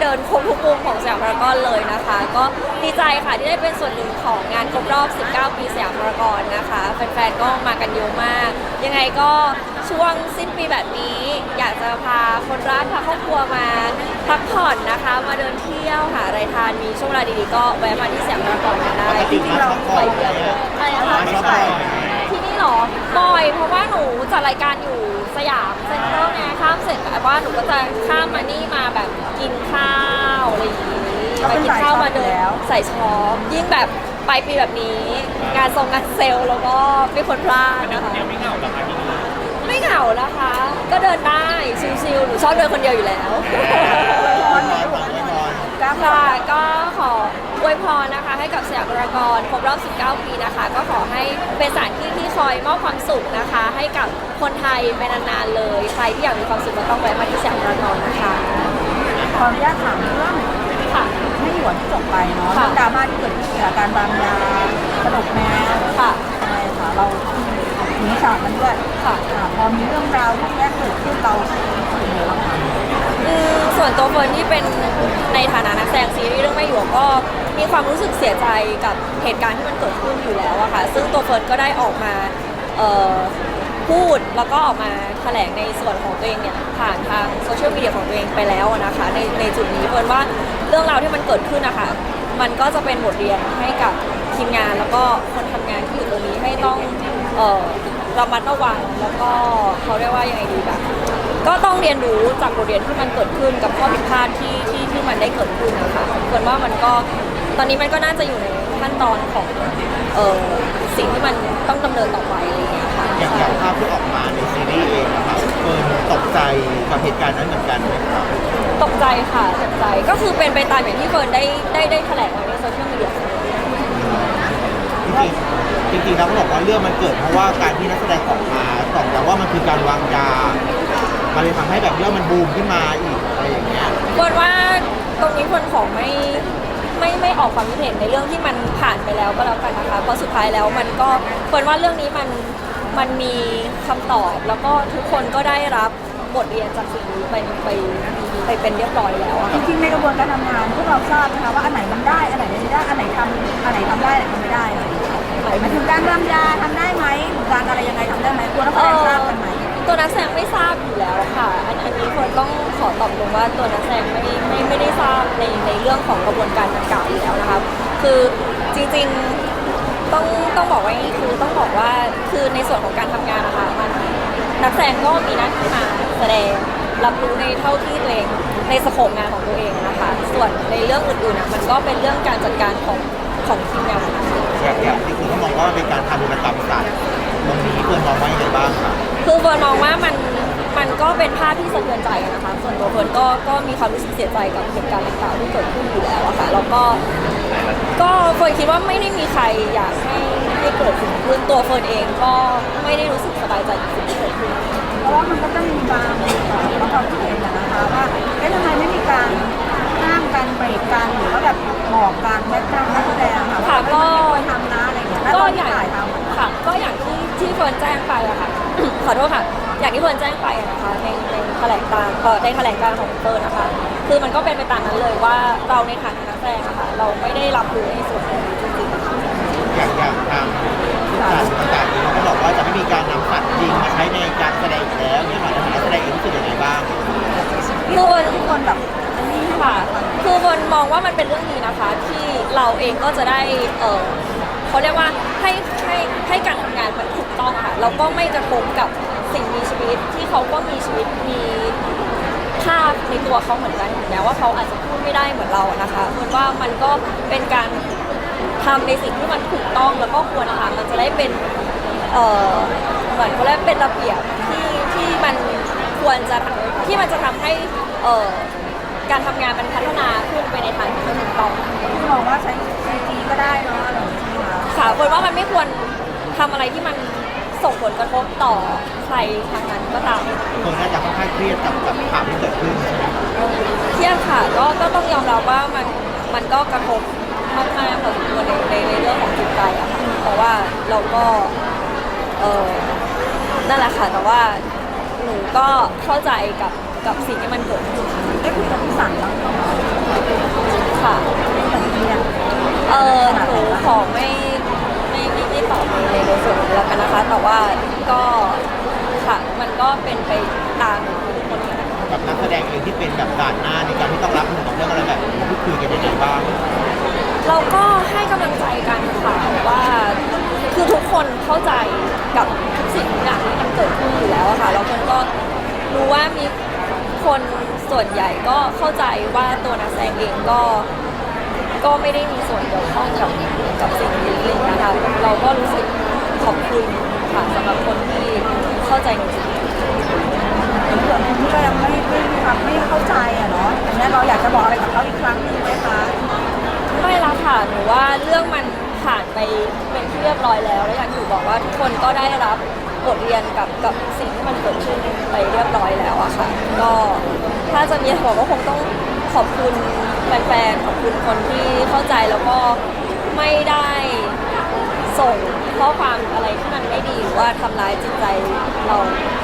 เดินครบทุกมุมของสยามพารากอนเลยนะคะ ก็ดีใจค่ะที่ได้เป็นส่วนหนึ่งของงานครบรอบ 19 ปีสยามพารากอนนะคะแฟนๆก็มากันเยอะมาก ยังไงก็ช่วงสิ้นปีแบบนี้ อยากจะพาคนรักพาครอบครัวมาพักผ่อนนะคะ มาเดินเที่ยวหาอะไรทานมีช่วงเวลาดีๆก็แวะมาที่สยามพารากอนกันได้ปกติมาช็อปบ่อยไหมอะไรนะคะมาช็อปบ่อยไหมที่นี่เหรอบ่อยเพราะว่าหนูจัดรายการอยู่ สยามเซ็นทรัลไงข้ามเสร็จแบบว่าหนูก็จะข้ามมานี่มาแบบกินข้าวอะไรอย่างนี้ก็มาเป็นกินข้าวมาเดิสายช็อปอยู่แล้วนใส่ช็อปยิ่งแบบปลายปีแบบนี้ งานทรงงานเซลล์แล้วก็ไม่ควรพลาดนะคะไม่เหงาหรอคะที่นี่ไม่เหงานะคะ ก็เดินได้ชิลๆหนูชอบเดินคนเดียวอยู่แล้วพรไม่พรไม่พรก้าวค่ะก็ขอ อวยพรนะคะ ให้กับสยามพารากอนครบรอบ 19 ปีนะคะ ก็ขอให้เป็นสถานที่ที่คอยมอบความสุขนะคะ ให้กับคนไทยไปนานๆเลย ใครที่อยากมีความสุขก็ต้องแวะมาที่สยามพารากอนนะคะขออนุญาตถามเรื่องค่ะไม่หวนที่จบไปเนาะค่ะเรื่องดราม่าที่เกิดขึ้นจากการวางยาสลบแมวค่ะอะไรค่ะเราหนีฉากมันด้วยค่ะ ค่ะพอมีเรื่องราวพวกนี้เกิดขึ้นเรารู้สึกยังไงบ้างคะอืมส่วนตัวเฟิร์นที่เป็นในฐานะนักแสดงซีรีส์เรื่องไม่หยวกก็ มีความรู้สึกเสียใจกับเหตุการณ์ที่มันเกิดขึ้นอยู่แล้วอะค่ะ ซึ่งตัวเฟิร์นก็ได้ออกมาพูดแล้วก็ออกมาแถลงในส่วนของตัวเองเนี่ยผ่านทางโซเชียลมีเดียของตัวเองไปแล้วนะคะ ในในจุดนี้เฟิร์นว่าเรื่องราวที่มันเกิดขึ้นนะคะ มันก็จะเป็นบทเรียนให้กับทีมงานแล้วก็คนทำงานที่อยู่ตรงนี้ให้ต้องเอ่อระมัดระวังแล้วก็เขาเรียกว่ายังไงดีแบบก็ต้องเรียนรู้จากบทเรียนที่มันเกิดขึ้นกับข้อผิดพลาดที่ที่ที่มันได้เกิดขึ้นนะคะเกิดว่ามันก็ ตอนนี้มันก็น่าจะอยู่ในขั้นตอนของเออสิ่งที่มันต้องดำเนินต่อไปอะไรอย่างเงี้ยค่ะอย่างอย่างภาพที่ออกมาในซีรีส์เองนะครับเฟิร์นตกใจกับเหตุการณ์นั้นเหมือนกันไหมครับตกใจค่ะตกใจก็คือเป็นไปตามอย่างที่เฟิร์นได้ได้ได้แถลงไว้ในโซเชียลมีเดียจริงๆจริงๆแล้วเขาบอกว่าเรื่องมันเกิดเพราะว่าการที่นักแสดงออกมาตอบแต่ว่ามันคือการวางยามันเลยทำให้แบบเรื่องมันบูมขึ้นมาอีกอะไรอย่างเงี้ยเฟิร์นว่าตรงนี้เฟิร์นขอไม่ ไม่ไม่ออกความคิดเห็นในเรื่องที่มันผ่านไปแล้วก็แล้วกันนะคะเพราะสุดท้ายแล้วมันก็เฟิร์นว่าเรื่องนี้มันมันมีคำตอบแล้วก็ทุกคนก็ได้รับบทเรียนจากสิ่งนี้ไปไปไปเป็นเรียบร้อยแล้วอะจค่ะริงๆในกระบวนการทำงานพวกเราทราบนะคะว่าอันไหนมันได้อันไหนไม่ได้อันไหนทำอันไหนทำได้อันไหนทำไม่ได้อะไรอย่างเงี้ยหมายถึงการวางยาทำได้ไหมหรือการอะไรยังไงทำได้ไหมตัวนักแสดงทราบกันไหม ตัวนักแสดงไม่ทราบอยู่แล้วค่ะ อันอันนี้คนต้องขอตอบตรงว่าตัวนักแสดงไม่ไม่ไม่ได้ทราบในในเรื่องของกระบวนการดังกล่าวอยู่แล้วนะคะคือจริงๆต้องต้องบอกว่าอย่างนี้คือต้องบอกว่าคือในส่วนของการทำงานนะคะมันนักแสดงก็มีหน้าที่มาแสดงรับรู้ในเท่าที่ตัวเองในสโคปงานของตัวเองนะคะ ส่วนในเรื่องอื่นๆนะมันก็เป็นเรื่องการจัดการของ เฟิร์นมองว่ามันมันก็เป็นภาพที่สะเทือนใจนะคะส่วนตัวเฟิร์นก็ก็มีความรู้สึกเสียใจกับเหตุการณ์ต่างๆที่เกิดขึ้นอยู่แล้วอะค่ะแล้วก็ก็เฟิร์นคิดว่าไม่ได้มีใครอยากให้ให้เกิดสิ่งขึ้นตัวเฟิร์นเองก็ไม่ได้รู้สึกสบายใจกับสิ่งที่เกิดขึ้น เพราะว่ามันก็จะมีบางบางความคิดเห็นอะนะคะว่าเอ๊ะทำไมไม่มีการห้ามการเบรกกันหรือว่าแบบบอกการแบ็คกราวด์นักแสดงค่ะก็ว่าไม่ควรทำนะอะไรอย่างเงี้ยแล้วก็ตอนอที่ย่างถ่ายทำ ค่ะก็อย่างที่ที่เฟิร์นแจ้งไปอะค่ะ ขอโทษค่ะ อย่างที่เฟิร์นแจ้งไปอะนะคะในในแถลงการเอ่อในแถลงการของเฟิร์นนะคะ คือมันก็เป็นไปตามนั้นเลยว่าเราในฐานะนักแสดงอะค่ะเราไม่ได้รับรู้ในส่วนนี้จริงๆอย่างอย่างทางผู้จัดต่างๆเองเขาก็บอกว่าจะไม่มีการนำสัตว์จริงมาใช้ในการแสดงอีกแล้วเนี่ยค่ะแล้วนักแสดงเองรู้สึกยังไงบ้างคือวันทุกคนแบบนี่ค่ะ คือวันมองว่ามันเป็นเรื่องดีนะคะ ที่เราเองก็จะได้เออ เขาเรียกว่าให้ให้ให้การทำงานมันถูกต้องค่ะแล้วก็ไม่กระทบกับสิ่งมีชีวิตที่เขาก็มีชีวิตมีค่าในตัวเขาเหมือนกันถึงแม้ว่าเขาอาจจะพูดไม่ได้เหมือนเราอะนะคะคือว่ามันก็เป็นการทำในสิ่งที่มันถูกต้องแล้วก็ควรทำมันจะได้เป็นเอ่อเหมือนเขาเรียกเป็นระเบียบที่ที่มันควรจะที่มันจะทำให้เอ่อการทำงานมันพัฒนาขึ้นไปในทางที่มันถูกต้องที่มองว่าใช้ซีจีก็ได้เนาะ อะไรอย่างเงี้ยใช่ไหมคะค่ะคนว่ามันไม่ควรทำอะไรที่มันส่งผลกระทบต่อใครทางนั้นก็ตามคนน่าจะค่อนข้างเครียดกับกับข่าวที่เกิดขึ้นใช่ไหมเครียดค่ะก็ก็ต้องยอมรับว่ามันมันก็กระทบมากๆพอสมควรในในในเรื่องของจิตใจอะค่ะเพราะว่าเราก็เออนั่นแหละค่ะแต่ว่าหนูก็เข้าใจกับกับสิ่งที่มันเกิดขึ้น ได้คุยกับพี่สันบ้างไหมคะ ค่ะ แต่ที่เนี่ย เออหนูขอไม่ไม่ไม่ไม่ตอบในในส่ว นนี้แล้วกันนะคะ แต่ว่าก็ค่ะมันก็เป็นไปตามทุกคนเลยกับนักแสดงเองที่เป็นแบบด่านหน้าในการที่ต้องรับมือกับเรื่องอะไรแบบนี้พูดคุยกันยังไงบ้างเราก็ให้กำลังใจกันค่ะว่าคือทุกคนเข้าใจกับทุกสิ่งทุกอย่างที่มันเกิดขึ้นอยู่แล้วอะค่ะแล้วมันก็รู้ว่ามีคนส่วนใหญ่ก็เข้าใจว่าตัวนักแสดงเองก็ก็ไม่ได้มีส่วนเกี่ยวข้องกับกับสิ่งนี้เลยนะคะเราก็รู้สึก ขอบคุณค่ะสำหรับคนที่เข้าใจในจุดนี้เผื่อคนที่ก็ยังไม่ไม่ไม่เข้าใจอะเนาะอันนี้เราอยากจะบอกอะไรกับเขาอีกครั้งหนึงไหมคะไม่ละค่ะหนูว่าเรื่องมันผ่านไปเป็นที่เรียบร้อยแล้ว แล้วอย่างที่หนูบอกว่าทุกคนก็ได้รับบทเรียนกับกับสิ่งที่มันเกิดขึ้นไปเรียบร้อยแล้วอะค่ะ ก็ถ้าจะมีบอกก็คงต้องขอบคุณแฟนๆ ขอบคุณคนที่เข้าใจแล้วก็ไม่ได้ ส่งข้อความอะไรที่มันไม่ดีหรือว่าทำร้ายจิตใจเรา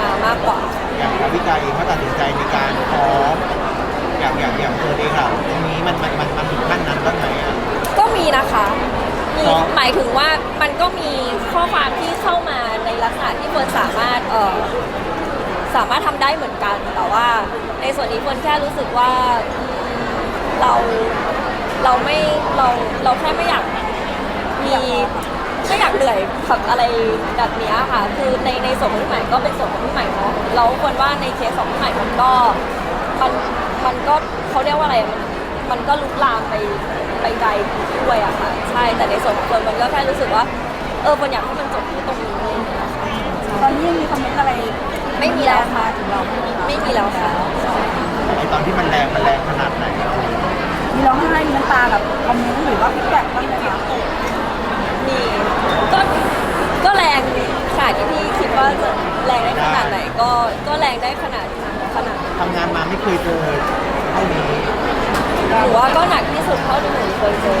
มามากกว่า อย่างดาวิกาเองเขาตัดสินใจในการฟ้องอย่างอย่างอย่างเธอเองอะตรงนี้มันมันมันมันถึงขั้นนั้นบ้างไหมอะก็มีนะคะมีครับ หมายถึงว่ามันก็มีข้อความที่เข้ามาในลักษณะที่เฟิร์นสามารถเออสามารถทำได้เหมือนกัน แต่ว่าในส่วนนี้เฟิร์นแค่รู้สึกว่าอืมเราเราไม่เราเราแค่ไม่อยากมีไม่อยาก เหนื่อยกับอะไรแบบเนี้ยค่ะ คือในในส่วนของพี่ใหม่ก็เป็นส่วนของพี่ใหม่เนาะเราควรว่าในเคสของพี่ใหม่มันก็มันมันก็เขาเรียกว่าอะไรมันมันก็ลุกลามไปไปไกลด้วยอะค่ะ ใช่ แต่ในส่วนของเฟิร์นมันก็แค่รู้สึกว่า เออเฟิร์นอยากให้มันจบที่ตรงนี้อะไรอย่างเงี้ยค่ะตอนนี้ยังมีคอมเมนต์อะไรไม่มีแล้วค่ะถึงเราไหคะไม่มีแล้วค่ะ ไอตอนที่มันแรงมันแรงขนาดไหนอะมีร้องไห้มีน้ำตากับคอมเมนต์หรือว่าฟีดแบ็กบ้างไหมคะมีก็ก็แรงขนาดที่พี่คิดว่าจะแรงได้ขนาดไหนก็ก็แรงได้ขนาดนั้นขนาดทำงานมาไม่เคยเจอเท่านี้หรือว่าก็หนักที่สุดเท่าที่หนูเคยเจอ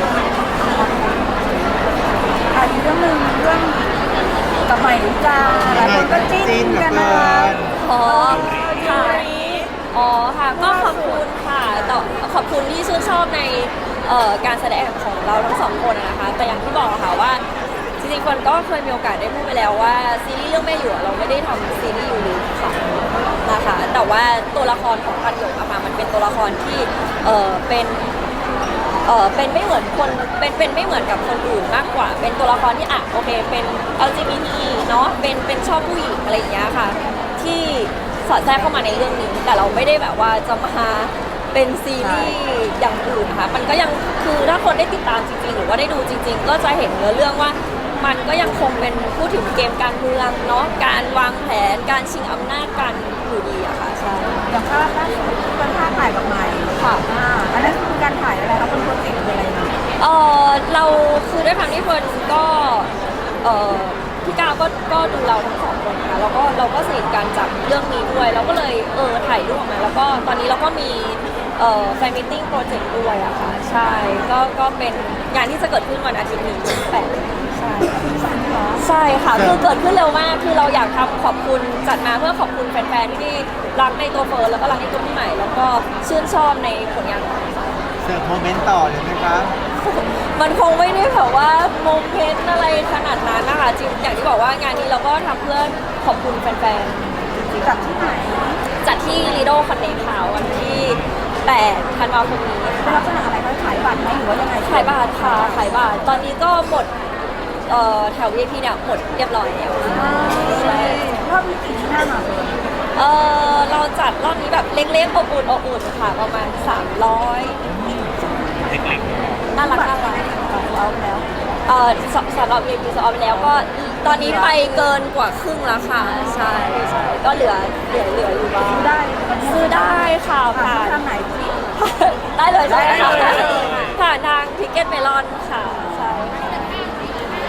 อะอีกเรื่องหนึ่งเรื่องกับใหม่ดาวิกาหลายคนก็จิ้นกันนะคะอ๋อค่ะอ๋อค่ะก็ขอบคุณค่ะแต่ขอบคุณที่ชื่นชอบในเอ่อการแสดงของเราทั้งสองคนอะนะคะ แต่อย่างที่บอกอะค่ะว่า จริงๆคนก็เคยมีโอกาสได้พูดไปแล้วว่าซีรีส์เรื่องแม่หยวกเราไม่ได้ทำซีรีส์อยูริค่ะนะคะแต่ว่าตัวละครของพันหยกอะค่ะมันเป็นตัวละครที่เออเป็นเออเป็นไม่เหมือนคนเป็นเป็นไม่เหมือนกับคนอื่นมากกว่า เป็นตัวละครที่อะโอเคเป็น LGBT เนาะเป็นเป็นชอบผู้หญิงอะไรอย่างเงี้ยค่ะ ที่สอดแทรกเข้ามาในเรื่องนี้ แต่เราไม่ได้แบบว่าจะมาเป็นซีรีส์อย่างอื่นค่ะ มันก็ยังคือถ้าคนได้ติดตามจริงๆ หรือว่าได้ดูจริง ๆ ก็จะเห็นเนื้อเรื่องว่า มันก็ยังคงเป็นพูดถึงเกมการเมืองเนาะการวางแผนการชิงอำนาจกันอยู่ดีอะค่ะใช่อย่างภาพล่าสุดเป็นภาพถ่ายกับใหม่ค่ะอ่าอันนั้นคือการถ่ายอะไรคะเป็นโปรเจกต์อะไรนะเออเราคือด้วยความที่เฟิร์นก็เออพี่ก้าวก็ก็ดูเราทั้งสองคนค่ะแล้วก็เราก็สนิทกันจากเรื่องนี้ด้วยเราก็เลยเออถ่ายรูปออกมาแล้วก็ตอนนี้เราก็มีเอ่อแฟนมิทติ้งโปรเจกต์ด้วยอะค่ะ ใช่ก็ก็เป็นงานที่จะเกิดขึ้นวันอาทิตย์นี้แปด ใช่ใช่ค่ะ คือเกิดขึ้นเร็วมาก คือเราอยากทำขอบคุณจัดมาเพื่อขอบคุณแฟนๆที่รักในตัวเฟิร์นแล้วก็รักในตัวพี่ใหม่ แล้วก็ชื่นชอบในผลงานของเราเสิร์ฟโมเมนต์ต่อเลยไหมคะมันคงไม่ได้แบบว่าโมเมนต์อะไรขนาดนั้นนะคะจริงอย่างที่บอกว่างานนี้เราก็ทำเพื่อขอบคุณแฟนจากที่ไหนๆจัดที่ลีโดคอนเนคาววันที่8ธันวาคมนี้ เป็นลักษณะอะไรคะขายบัตรไหมหรือว่ายังไงขายบาทค่ะขายบาท ตอนนี้ก็หมด เอ่อแถว VIP เนี่ยหมดเรียบร้อยแล้วอ่รอบนี้กี่ที่นั่งอะเออเราจัดรอบนี้แบบเล็กๆอบอุ่นอบอุ่นค่ะประมาณ 300เล็กน่ารักน่ารักเอาแล้วเอ่อสสำหรับ VIP สำหรับแล้วก็ตอนนี้ไปเกินกว่าครึ่งแล้วค่ะใช่ใช่ก็เหลือเหลือเหลืออยู่บ้างซื้อได้ซื้อได้ค่ะผ่านทางไหนพี่ได้เลยใช่ไหมคะได้เลยผ่านทางทิกเก็ตเมลอนค่ะ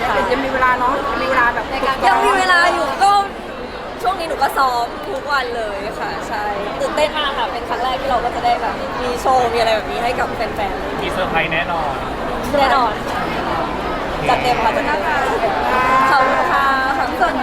ค่ะ ยังมีเวลาเนาะยังมีเวลาแบบยังมีเวลาอยู่ก็ช่วงนี้หนูก็ซ้อมทุกวันเลยค่ะ ใช่ตื่นเต้นมากค่ะ เป็นครั้งแรกที่เราก็จะได้แบบมีโชว์ มีอะไรแบบนี้ให้กับแฟนๆมีเซอร์ไพรส์แน่นอนแน่นอนจัดเต็มค่ะจัดเต็มค่ะขอบคุณค่ะขอบคุณ